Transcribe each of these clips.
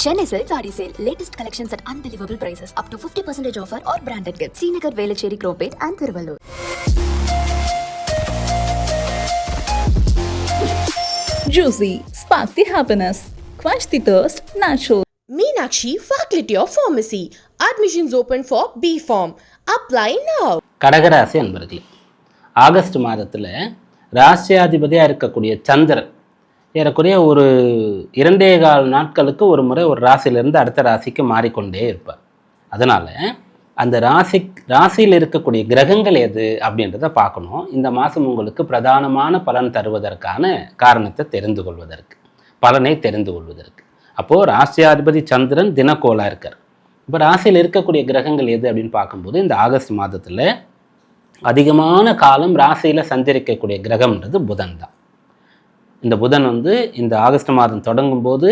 Chennai Silk Saree Sale. Latest collections at unbelievable prices. Up to 50% offer or branded gifts. Srinagar, Velachery, Cropate and Thiruvallur. Juicy, spark the happiness, quench the thirst, natural. Meenakshi Faculty of Pharmacy. Admissions open for B Form. Apply now. கடகராசி அன்பர்களே August மாதத்தில் ராசியாதிபதியாக இருக்கக்கூடிய சந்திரன் ஏறக்குறைய ஒரு இரண்டே கால் நாட்களுக்கு ஒரு முறை ஒரு ராசியிலிருந்து அடுத்த ராசிக்கு மாறிக்கொண்டே இருப்பார். அதனால் அந்த ராசி ராசியில் இருக்கக்கூடிய கிரகங்கள் எது அப்படின்றத பார்க்கணும். இந்த மாதம் உங்களுக்கு பிரதானமான பலன் தருவதற்கான காரணத்தை தெரிந்து கொள்வதற்கு பலனை தெரிந்து கொள்வதற்கு. அப்போது ராசியாதிபதி சந்திரன் தினக்கோலா இருக்கார். இப்போ ராசியில் இருக்கக்கூடிய கிரகங்கள் எது அப்படின்னு பார்க்கும்போது இந்த ஆகஸ்ட் மாதத்தில் அதிகமான காலம் ராசியில் சஞ்சரிக்கக்கூடிய கிரகம்ன்றது புதன் தான். இந்த புதன் வந்து இந்த ஆகஸ்ட் மாதம் தொடங்கும் போது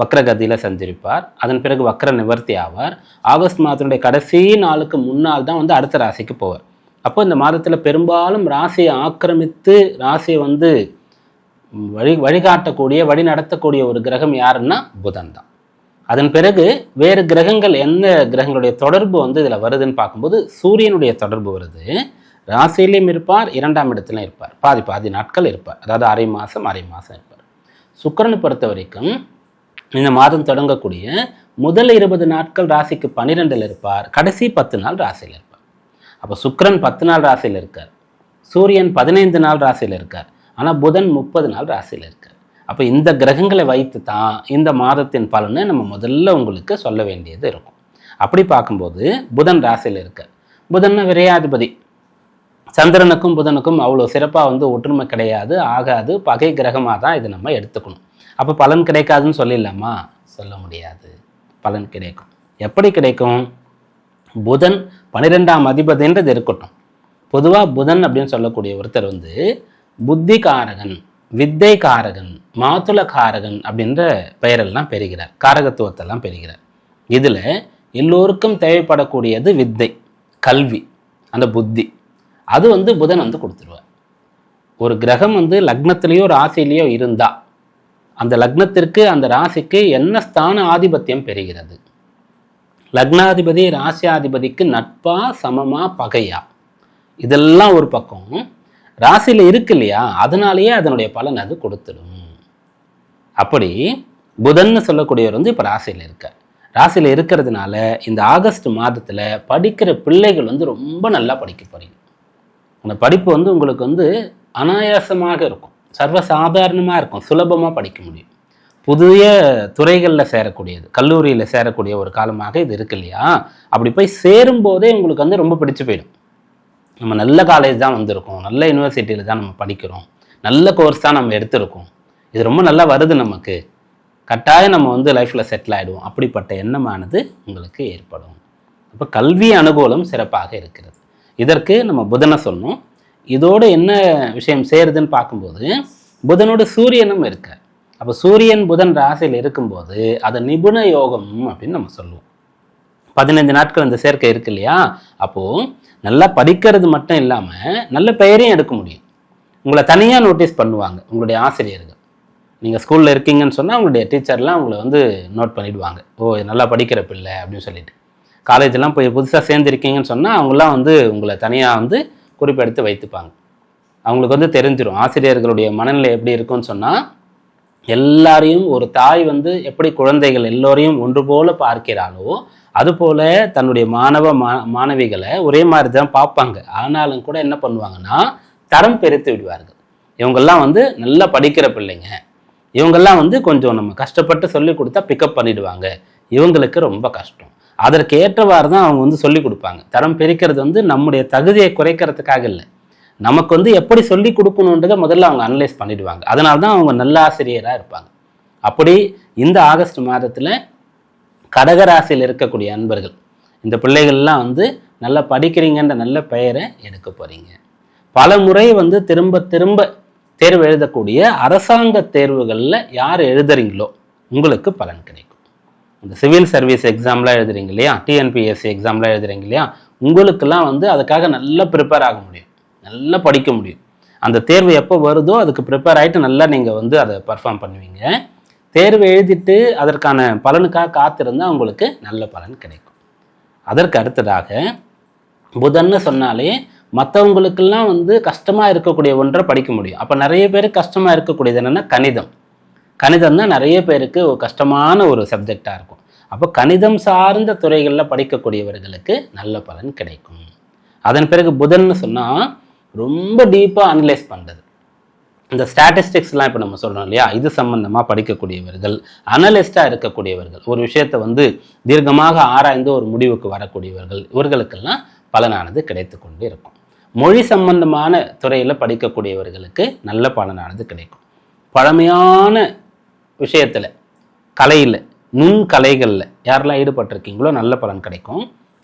வக்ரகதியில் சஞ்சரிப்பார். அதன் பிறகு வக்ர நிவர்த்தி ஆவார். ஆகஸ்ட் மாதத்தினுடைய கடைசி நாளுக்கு முன்னால் தான் வந்து அடுத்த ராசிக்கு போவார். அப்போ இந்த மாதத்தில் பெரும்பாலும் ராசியை ஆக்கிரமித்து ராசியை வந்து வழி வழிகாட்டக்கூடிய வழி நடத்தக்கூடிய ஒரு கிரகம் யாருன்னா புதன் தான். அதன் பிறகு வேறு கிரகங்கள் என்ன கிரகங்களுடைய தொடர்பு வந்து இதில் வருதுன்னு பார்க்கும்போது சூரியனுடைய தொடர்பு வருது. ராசியிலையும் இருப்பார் இரண்டாம் இடத்துலையும் இருப்பார். பாதி பாதி நாட்கள் இருப்பார். அதாவது அரை மாதம் அரை மாதம் இருப்பார். சுக்கிரனை பொறுத்த வரைக்கும் இந்த மாதம் தொடங்கக்கூடிய முதல் இருபது நாட்கள் ராசிக்கு பன்னிரெண்டில் இருப்பார். கடைசி பத்து நாள் ராசியில் இருப்பார். அப்போ சுக்கிரன் பத்து நாள் ராசியில் இருக்கார். சூரியன் பதினைந்து நாள் ராசியில் இருக்கார். ஆனால் புதன் முப்பது நாள் ராசியில் இருக்கார். அப்போ இந்த கிரகங்களை வைத்து தான் இந்த மாதத்தின் பலனை நம்ம முதல்ல உங்களுக்கு சொல்ல வேண்டியது இருக்கும். அப்படி பார்க்கும்போது புதன் ராசியில் இருக்கார். புதன் விரையாதிபதி. சந்திரனுக்கும் புதனுக்கும் அவ்வளோ சிறப்பாக வந்து ஒற்றுமை கிடையாது ஆகாது பகை கிரகமாக தான் இதை நம்ம எடுத்துக்கணும். அப்போ பலன் கிடைக்காதுன்னு சொல்லிடலாமா? சொல்ல முடியாது. பலன் கிடைக்கும். எப்படி கிடைக்கும்? புதன் பன்னிரெண்டாம் அதிபதின்றது இருக்கட்டும். பொதுவாக புதன் அப்படின்னு சொல்லக்கூடிய ஒருத்தர் வந்து புத்தி காரகன் வித்தை காரகன் மாத்துள காரகன் அப்படின்ற பெயரெல்லாம் பெறுகிறார். காரகத்துவத்தெல்லாம் பெறுகிறார். இதில் எல்லோருக்கும் தேவைப்படக்கூடியது வித்தை கல்வி அந்த புத்தி. அது வந்து புதன் வந்து கொடுத்துருவார். ஒரு கிரகம் வந்து லக்னத்திலேயோ ராசிலேயோ இருந்தா அந்த லக்னத்திற்கு அந்த ராசிக்கு என்ன ஸ்தான ஆதிபத்தியம் பெறுகிறது? லக்னாதிபதி ராசியாதிபதிக்கு நட்பா சமமா பகையா? இதெல்லாம் ஒரு பக்கம். ராசியில் இருக்கு இல்லையா? அதனாலேயே அதனுடைய பலன் அது கொடுத்துடும். அப்படி புதன்னு சொல்லக்கூடியவர் வந்து இப்போ ராசியில் இருக்கார். ராசியில் இருக்கிறதுனால இந்த ஆகஸ்ட் மாதத்தில் படிக்கிற பிள்ளைகள் வந்து ரொம்ப நல்லா படிக்க போகிறீங்க அந்த படிப்பு வந்து உங்களுக்கு வந்து அனாயாசமாக இருக்கும். சர்வசாதாரணமாக இருக்கும். சுலபமாக படிக்க முடியும். புதிய துறைகளில் சேரக்கூடியது கல்லூரியில் சேரக்கூடிய ஒரு காலமாக இது இருக்கு இல்லையா? அப்படி போய் சேரும்போதே உங்களுக்கு வந்து ரொம்ப பிடிச்சு போயிடும். நம்ம நல்ல காலேஜ் தான் வந்திருக்கோம். நல்ல யூனிவர்சிட்டியில் தான் நம்ம படிக்கிறோம். நல்ல கோர்ஸ் தான் நம்ம எடுத்திருக்கோம். இது ரொம்ப நல்லா வருது நமக்கு. கட்டாயம் நம்ம வந்து லைஃப்பில் செட்டில் ஆகிடுவோம் அப்படிப்பட்ட எண்ணமானது உங்களுக்கு ஏற்படும். அப்போ கல்வி அனுகூலம் சிறப்பாக இருக்கிறது. இதற்கு நம்ம புதனை சொன்னோம் இதோடு என்ன விஷயம் சேருதுன்னு பார்க்கும்போது புதனோட சூரியனும் இருக்கார் அப்போ சூரியன் புதன் ராசியில் இருக்கும்போது அதை நிபுண யோகம் அப்படின்னு நம்ம சொல்லுவோம். பதினைந்து நாட்கள் இந்த சேர்க்கை இருக்கு இல்லையா? அப்போது நல்லா படிக்கிறது மட்டும் இல்லாமல் நல்ல பெயரையும் எடுக்க முடியும். உங்களை தனியாக நோட்டீஸ் பண்ணுவாங்க உங்களுடைய ஆசிரியர்கள். நீங்கள் ஸ்கூலில் இருக்கீங்கன்னு சொன்னால் உங்களுடைய டீச்சர்லாம் உங்களை வந்து நோட் பண்ணிவிடுவாங்க ஓ நல்லா படிக்கிற பிள்ளை அப்படின்னு சொல்லிட்டு. காலேஜெல்லாம் போய் புதுசாக சேர்ந்துருக்கீங்கன்னு சொன்னால் அவங்களாம் வந்து உங்களை தனியாக வந்து குறிப்பெடுத்து வைத்துப்பாங்க. அவங்களுக்கு வந்து தெரிஞ்சிடும் ஆசிரியர்களுடைய மனநிலை எப்படி இருக்கும்னு சொன்னால் எல்லாரையும் ஒரு தாய் வந்து எப்படி குழந்தைகள் எல்லோரையும் ஒன்று போல பார்க்கிறாளோ அதுபோல தன்னுடைய மாணவ மா மாணவிகளை ஒரே மாதிரி தான் பார்ப்பாங்க. ஆனாலும் கூட என்ன பண்ணுவாங்கன்னா தரம் பெருத்து விடுவார்கள். இவங்கெல்லாம் வந்து நல்லா படிக்கிற பிள்ளைங்க. இவங்கெல்லாம் வந்து கொஞ்சம் நம்ம கஷ்டப்பட்டு சொல்லி கொடுத்தா பிக்கப் பண்ணிடுவாங்க. இவங்களுக்கு ரொம்ப கஷ்டம். அதற்கு ஏற்றவாறு தான் அவங்க வந்து சொல்லி கொடுப்பாங்க. தரம் பிரிக்கிறது வந்து நம்முடைய தகுதியை குறைக்கிறதுக்காக இல்லை. நமக்கு வந்து எப்படி சொல்லி கொடுக்கணுன்றதை முதல்ல அவங்க அனலைஸ் பண்ணிடுவாங்க. அதனால தான் அவங்க நல்ல ஆசிரியராக இருப்பாங்க. அப்படி இந்த ஆகஸ்ட் மாதத்தில் கடகராசியில் இருக்கக்கூடிய அன்பர்கள் இந்த பிள்ளைகள்லாம் வந்து நல்லா படிக்கிறீங்கன்ற நல்ல பெயரை எடுக்க போகிறீங்க பல முறை வந்து திரும்ப திரும்ப தேர்வு எழுதக்கூடிய அரசாங்க தேர்வுகளில் யார் எழுதுறீங்களோ உங்களுக்கு பலன் கிடைக்கும். இந்த சிவில் சர்வீஸ் எக்ஸாம்லாம் எழுதுறீங்க இல்லையா? டிஎன்பிஎஸ்சி எக்ஸாம்லாம் எழுதுறீங்க இல்லையா? உங்களுக்கெல்லாம் வந்து அதுக்காக நல்லா ப்ரிப்பேர் ஆக முடியும். நல்லா படிக்க முடியும். அந்த தேர்வு எப்போ வருதோ அதுக்கு ப்ரிப்பேர் ஆகிட்டு நல்லா நீங்கள் வந்து அதை பர்ஃபார்ம் பண்ணுவீங்க. தேர்வு எழுதிட்டு அதற்கான பலனுக்காக காத்திருந்தால் உங்களுக்கு நல்ல பலன் கிடைக்கும். அதற்கு அடுத்ததாக புதன்னு சொன்னாலே மற்றவங்களுக்கெல்லாம் வந்து கஷ்டமாக இருக்கக்கூடிய ஒன்றை படிக்க முடியும். அப்போ நிறைய பேர் கஷ்டமாக இருக்கக்கூடியது என்னென்னா கணிதம். கணிதம் தான் நிறைய பேருக்கு ஒரு கஷ்டமான ஒரு சப்ஜெக்டாக இருக்கும். அப்போ கணிதம் சார்ந்த துறைகளில் படிக்கக்கூடியவர்களுக்கு நல்ல பலன் கிடைக்கும். அதன் பிறகு புதன்னு சொன்னால் ரொம்ப டீப்பாக அனலைஸ் பண்ணுறது இந்த ஸ்டாட்டிஸ்டிக்ஸ்லாம் இப்போ நம்ம சொல்கிறோம் இல்லையா? இது சம்மந்தமாக படிக்கக்கூடியவர்கள் அனலிஸ்டாக இருக்கக்கூடியவர்கள் ஒரு விஷயத்தை வந்து தீர்க்கமாக ஆராய்ந்து ஒரு முடிவுக்கு வரக்கூடியவர்கள் இவர்களுக்கெல்லாம் பலனானது கிடைத்து கொண்டு இருக்கும். மொழி சம்பந்தமான துறையில் படிக்கக்கூடியவர்களுக்கு நல்ல பலனானது கிடைக்கும். பழமையான விஷயத்தில் கலையில் நுண் கலைகளில் யாரெல்லாம் ஈடுபட்டிருக்கீங்களோ நல்ல பலன் கிடைக்கும்.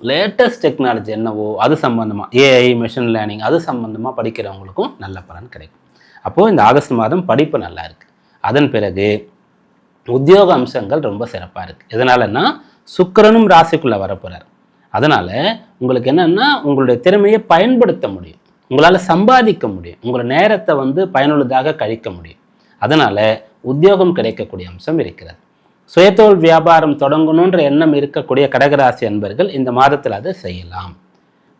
லேட்டஸ்ட் டெக்னாலஜி என்னவோ அது சம்மந்தமாக ஏஐ மிஷின் லேர்னிங் அது சம்மந்தமாக படிக்கிறவங்களுக்கும் நல்ல பலன் கிடைக்கும். அப்போது இந்த ஆகஸ்ட் மாதம் படிப்பு நல்லா இருக்குது அதன் பிறகு உத்தியோக அம்சங்கள் ரொம்ப சிறப்பாக இருக்குது எதனாலன்னா சுக்கரனும் ராசிக்குள்ளே வரப்போகிறார் அதனால் உங்களுக்கு என்னென்னா உங்களுடைய திறமையை பயன்படுத்த முடியும். உங்களால் சம்பாதிக்க முடியும். உங்களோட நேரத்தை வந்து பயனுள்ளதாக கழிக்க முடியும். அதனால் உத்தியோகம் கிடைக்கக்கூடிய அம்சம் இருக்கிறது. சுயதொழில் வியாபாரம் தொடங்கணுன்ற எண்ணம் இருக்கக்கூடிய கடகராசி அன்பர்கள் இந்த மாதத்தில் அதை செய்யலாம்.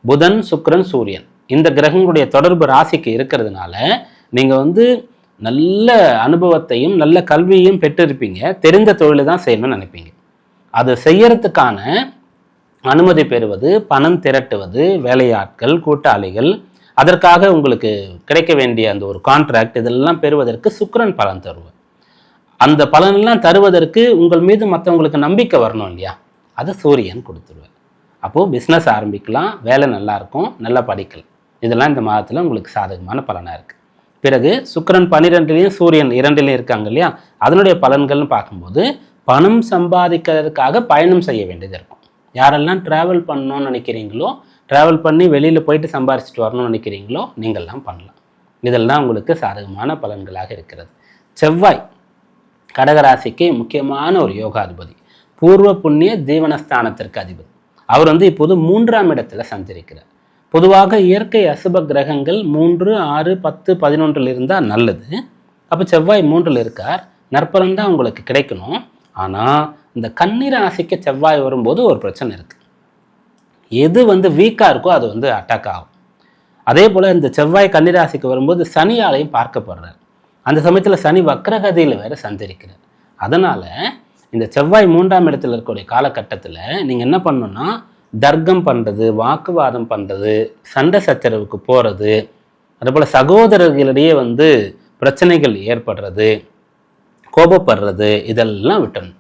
புதன் சுக்கரன் சூரியன் இந்த கிரகங்களுடைய தொடர்பு ராசிக்கு இருக்கிறதுனால நீங்கள் வந்து நல்ல அனுபவத்தையும் நல்ல கல்வியையும் பெற்றிருப்பீங்க. தெரிந்த தொழிலை தான் செய்யணும்னு நினைப்பீங்க. அது செய்யறதுக்கான அனுமதி பெறுவது பணம் திரட்டுவது வேலையாட்கள் கூட்டாளிகள் அதற்காக உங்களுக்கு கிடைக்க வேண்டிய அந்த ஒரு கான்ட்ராக்ட் இதெல்லாம் பெறுவதற்கு சுக்கரன் பலன் தருவார். அந்த பலனெல்லாம் தருவதற்கு உங்கள் மீது மற்றவங்களுக்கு நம்பிக்கை வரணும் இல்லையா? அதை சூரியன் கொடுத்துருவார். அப்போது பிஸ்னஸ் ஆரம்பிக்கலாம். வேலை நல்லா இருக்கும். நல்லா படிக்கலாம் இதெல்லாம் இந்த மாதத்தில் உங்களுக்கு சாதகமான பலனாக இருக்குது பிறகு சுக்கிரன் பன்னிரெண்டுலேயும் சூரியன் இரண்டுலேயும் இருக்காங்க இல்லையா? அதனுடைய பலன்கள்னு பார்க்கும்போது பணம் சம்பாதிக்கிறதுக்காக பயணம் செய்ய வேண்டியது இருக்கும். யாரெல்லாம் ட்ராவல் பண்ணணும்னு நினைக்கிறீங்களோ ட்ராவல் பண்ணி வெளியில் போயிட்டு சம்பாரிச்சிட்டு வரணும்னு நினைக்கிறீங்களோ நீங்கள்லாம் பண்ணலாம். இதெல்லாம் உங்களுக்கு சாதகமான பலன்களாக இருக்கிறது. செவ்வாய். கடகராசிக்கு முக்கியமான ஒரு யோகாதிபதி. பூர்வ புண்ணிய ஜீவனஸ்தானத்திற்கு அதிபதி. அவர் வந்து இப்போது மூன்றாம் இடத்துல சஞ்சரிக்கிறார். பொதுவாக இயற்கை அசுப கிரகங்கள் மூன்று ஆறு பத்து பதினொன்றில் இருந்தால் நல்லது. அப்போ செவ்வாய் மூன்றில் இருக்கார். நற்பலன் தான் உங்களுக்கு கிடைக்கணும். ஆனால் இந்த கன்னிராசிக்கு செவ்வாய் வரும்போது ஒரு பிரச்சனை இருக்குது எது வந்து வீக்காக இருக்கோ அது வந்து அட்டாக் ஆகும். அதே போல் இந்த செவ்வாய் கன்னிராசிக்கு வரும்போது சனியாலையும் பார்க்கப்படுறார். அந்த சமயத்தில் சனி வக்ரகதியில் வேற சஞ்சரிக்கிறார். அதனால் இந்த செவ்வாய் மூன்றாம் இடத்துல இருக்கக்கூடிய காலகட்டத்தில் நீங்கள் என்ன பண்ணணும்னா தர்க்கம் பண்ணுறது வாக்குவாதம் பண்ணுறது சண்டை சச்சரவுக்கு போகிறது அதுபோல் சகோதரர்களிடையே வந்து பிரச்சனைகள் ஏற்படுறது கோபப்படுறது இதெல்லாம் விட்டணும்.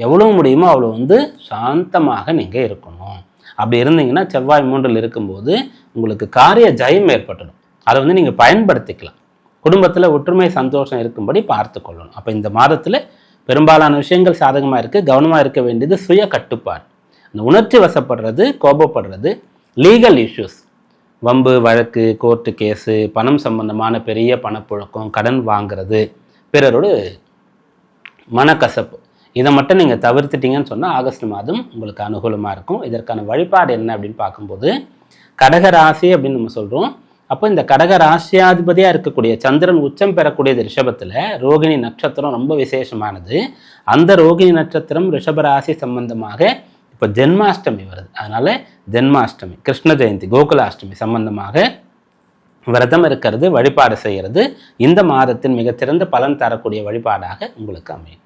எவ்வளோ முடியுமோ அவ்வளோ வந்து சாந்தமாக நீங்கள் இருக்கணும். அப்படி இருந்தீங்கன்னா செவ்வாய் மூன்றில் இருக்கும்போது உங்களுக்கு காரிய ஜெயம் ஏற்பட்டுடும். அதை வந்து நீங்கள் பயன்படுத்திக்கலாம். குடும்பத்தில் ஒற்றுமை சந்தோஷம் இருக்கும்படி பார்த்து கொள்ளணும். அப்போ இந்த மாதத்தில் பெரும்பாலான விஷயங்கள் சாதகமாக இருக்குது கவனமாக இருக்க வேண்டியது சுய கட்டுப்பாடு. அந்த உணர்ச்சி வசப்படுறது கோபப்படுறது லீகல் இஷ்யூஸ் வம்பு வழக்கு கோர்ட்டு கேஸு பணம் சம்பந்தமான பெரிய பணப்புழக்கம் கடன் வாங்குறது பிறரோடு மனக்கசப்பு. இதை மட்டும் நீங்கள் தவிர்த்துட்டீங்கன்னு சொன்னால் ஆகஸ்ட் மாதம் உங்களுக்கு அனுகூலமாக இருக்கும். இதற்கான வழிபாடு என்ன அப்படின்னு பார்க்கும்போது கடகராசி அப்படின்னு நம்ம சொல்கிறோம் அப்போ இந்த கடக ராசியாதிபதியாக இருக்கக்கூடிய சந்திரன் உச்சம் பெறக்கூடியது ரிஷபத்தில் ரோகிணி நட்சத்திரம் ரொம்ப விசேஷமானது. அந்த ரோகிணி நட்சத்திரம் ரிஷபராசி சம்பந்தமாக இப்போ ஜென்மாஷ்டமி வருது. அதனால ஜென்மாஷ்டமி கிருஷ்ண ஜெயந்தி கோகுலாஷ்டமி சம்பந்தமாக விரதம் இருக்கிறது வழிபாடு செய்கிறது இந்த மாதத்தின் மிகச்சிறந்த பலன் தரக்கூடிய வழிபாடாக உங்களுக்கு அமையும்.